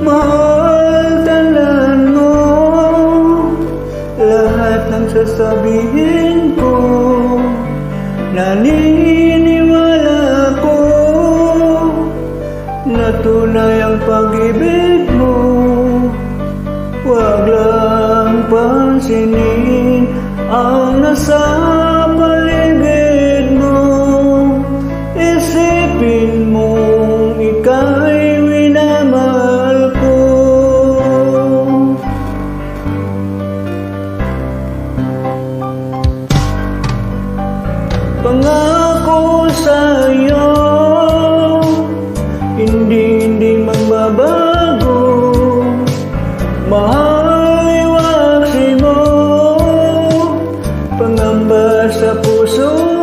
Mahal, tandaan mo Lahat ng sasabihin ko. Naniniwala ko Na tunay ang pag-ibig mo. Huwag lang pansinin Ang nasa Pangako sa'yo Hindi, hindi magbabago. Mahal iwaksi mo Pangamba sa puso